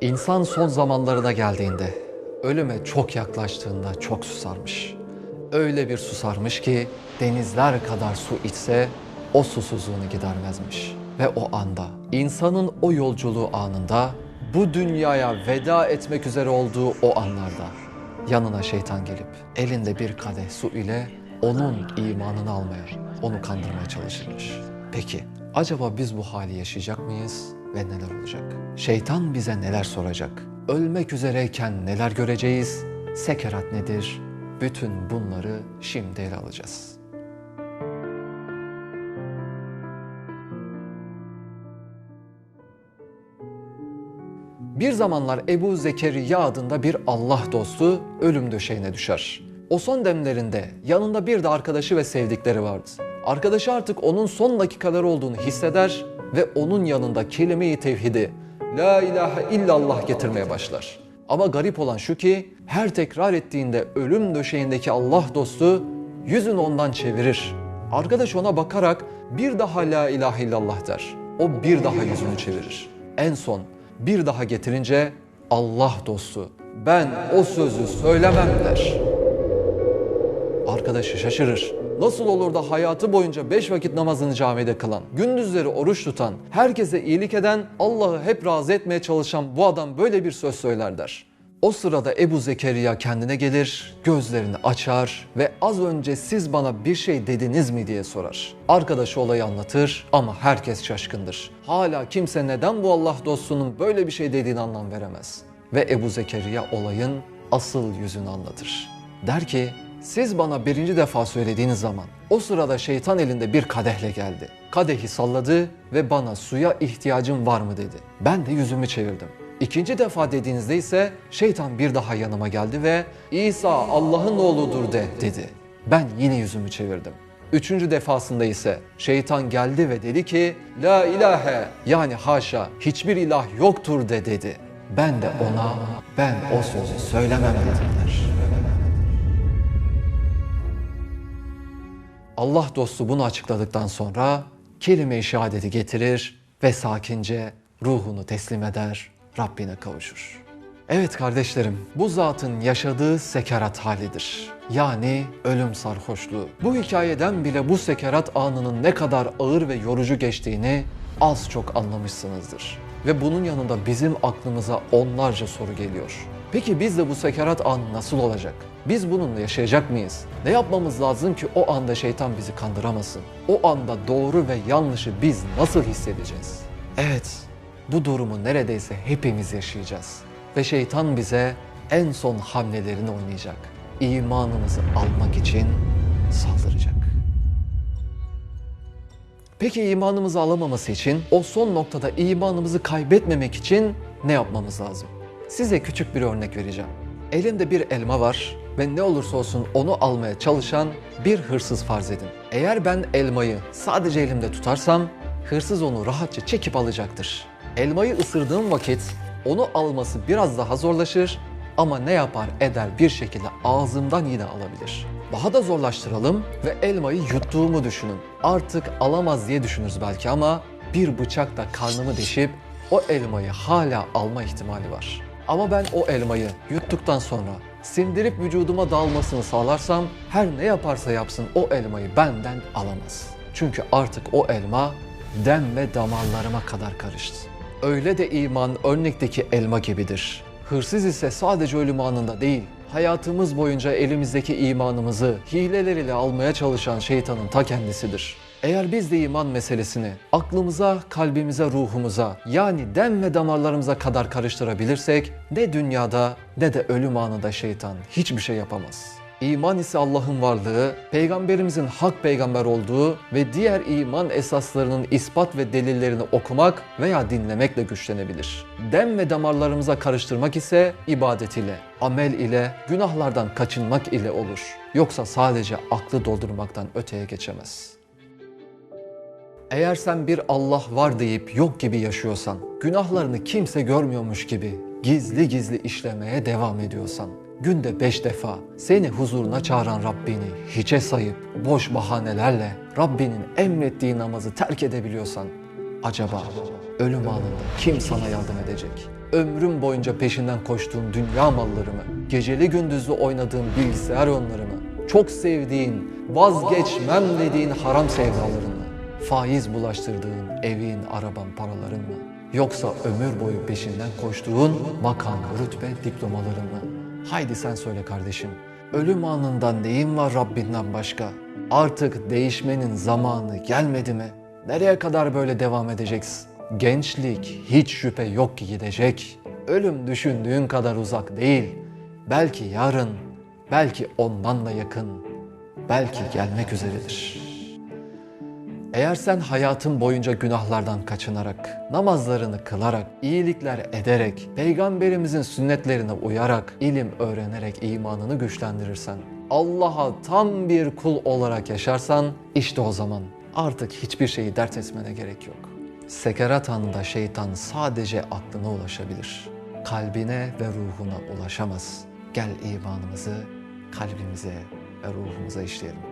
İnsan son zamanlarına geldiğinde, ölüme çok yaklaştığında çok susarmış. Öyle bir susarmış ki denizler kadar su içse o susuzluğunu gidermezmiş. Ve o anda, insanın o yolculuğu anında, bu dünyaya veda etmek üzere olduğu o anlarda yanına şeytan gelip elinde bir kadeh su ile onun imanını almaya, onu kandırmaya çalışırmış. Peki acaba biz bu hali yaşayacak mıyız ve neler olacak? Şeytan bize neler soracak? Ölmek üzereyken neler göreceğiz? Sekerat nedir? Bütün bunları şimdi ele alacağız. Bir zamanlar Ebu Zekeriya adında bir Allah dostu ölüm döşeğine düşer. O son demlerinde yanında bir de arkadaşı ve sevdikleri vardı. Arkadaşı artık onun son dakikaları olduğunu hisseder ve onun yanında kelime-i tevhidi La ilahe illallah getirmeye başlar. Ama garip olan şu ki her tekrar ettiğinde ölüm döşeğindeki Allah dostu yüzünü ondan çevirir. Arkadaş ona bakarak bir daha la ilahe illallah der. O bir daha yüzünü çevirir. En son bir daha getirince Allah dostu ben o sözü söylemem der. Arkadaşı şaşırır. Nasıl olur da hayatı boyunca beş vakit namazını camide kılan, gündüzleri oruç tutan, herkese iyilik eden, Allah'ı hep razı etmeye çalışan bu adam böyle bir söz söyler der. O sırada Ebu Zekeriya kendine gelir, gözlerini açar ve az önce siz bana bir şey dediniz mi diye sorar. Arkadaşı olayı anlatır ama herkes şaşkındır. Hala kimse neden bu Allah dostunun böyle bir şey dediğini anlam veremez. Ve Ebu Zekeriya olayın asıl yüzünü anlatır. Der ki, siz bana birinci defa söylediğiniz zaman o sırada şeytan elinde bir kadehle geldi. Kadehi salladı ve bana suya ihtiyacım var mı dedi. Ben de yüzümü çevirdim. İkinci defa dediğinizde ise şeytan bir daha yanıma geldi ve İsa Allah'ın oğludur de dedi. Ben yine yüzümü çevirdim. Üçüncü defasında ise şeytan geldi ve dedi ki La ilahe yani haşa hiçbir ilah yoktur de dedi. Ben de ona ben o sözü söylemem dediler. Allah dostu bunu açıkladıktan sonra kelime-i şehadeti getirir ve sakince ruhunu teslim eder, Rabbine kavuşur. Evet kardeşlerim, bu zatın yaşadığı sekerat halidir. Yani ölüm sarhoşluğu. Bu hikayeden bile bu sekerat anının ne kadar ağır ve yorucu geçtiğini az çok anlamışsınızdır. Ve bunun yanında bizim aklımıza onlarca soru geliyor. Peki biz de bu sekerat anı nasıl olacak? Biz bununla yaşayacak mıyız? Ne yapmamız lazım ki o anda şeytan bizi kandıramasın? O anda doğru ve yanlışı biz nasıl hissedeceğiz? Evet, bu durumu neredeyse hepimiz yaşayacağız. Ve şeytan bize en son hamlelerini oynayacak. İmanımızı almak için saldıracak. Peki imanımızı alamaması için, o son noktada imanımızı kaybetmemek için ne yapmamız lazım? Size küçük bir örnek vereceğim. Elimde bir elma var ve ne olursa olsun onu almaya çalışan bir hırsız farz edin. Eğer ben elmayı sadece elimde tutarsam hırsız onu rahatça çekip alacaktır. Elmayı ısırdığım vakit onu alması biraz daha zorlaşır ama ne yapar eder bir şekilde ağzımdan yine alabilir. Daha da zorlaştıralım ve elmayı yuttuğumu düşünün. Artık alamaz diye düşünürüz belki ama bir bıçakla karnımı deşip o elmayı hala alma ihtimali var. Ama ben o elmayı yuttuktan sonra sindirip vücuduma dalmasını sağlarsam her ne yaparsa yapsın o elmayı benden alamaz. Çünkü artık o elma dem ve damarlarıma kadar karıştı. Öyle de iman örnekteki elma gibidir. Hırsız ise sadece ölüm anında değil, hayatımız boyunca elimizdeki imanımızı hileleriyle almaya çalışan şeytanın ta kendisidir. Eğer biz de iman meselesini aklımıza, kalbimize, ruhumuza yani dem ve damarlarımıza kadar karıştırabilirsek ne dünyada ne de ölüm anında şeytan hiçbir şey yapamaz. İman ise Allah'ın varlığı, peygamberimizin hak peygamber olduğu ve diğer iman esaslarının ispat ve delillerini okumak veya dinlemekle güçlenebilir. Dem ve damarlarımıza karıştırmak ise ibadet ile, amel ile, günahlardan kaçınmak ile olur. Yoksa sadece aklı doldurmaktan öteye geçemez. Eğer sen bir Allah var deyip yok gibi yaşıyorsan, günahlarını kimse görmüyormuş gibi gizli gizli işlemeye devam ediyorsan, günde beş defa seni huzuruna çağıran Rabbini hiçe sayıp boş bahanelerle Rabbinin emrettiği namazı terk edebiliyorsan, acaba ölüm anında kim sana yardım edecek? ömrüm boyunca peşinden koştuğun dünya malları mı? Geceli gündüzlü oynadığın bilgisayar oyunları mı? Çok sevdiğin, vazgeçmem dediğin haram sevdaların mı? Faiz bulaştırdığın evin, araban, paraların mı? Yoksa ömür boyu peşinden koştuğun makam, rütbe, diplomaların mı? Haydi sen söyle kardeşim. Ölüm anında neyin var Rabbinden başka? Artık değişmenin zamanı gelmedi mi? Nereye kadar böyle devam edeceksin? Gençlik hiç şüphe yok ki gidecek. Ölüm düşündüğün kadar uzak değil. Belki yarın, belki ondan da yakın, belki gelmek üzeredir. Eğer sen hayatın boyunca günahlardan kaçınarak, namazlarını kılarak, iyilikler ederek, peygamberimizin sünnetlerine uyarak, ilim öğrenerek imanını güçlendirirsen, Allah'a tam bir kul olarak yaşarsan, işte o zaman artık hiçbir şeyi dert etmene gerek yok. Sekerat anında şeytan sadece aklına ulaşabilir. Kalbine ve ruhuna ulaşamaz. Gel imanımızı kalbimize ve ruhumuza işleyelim.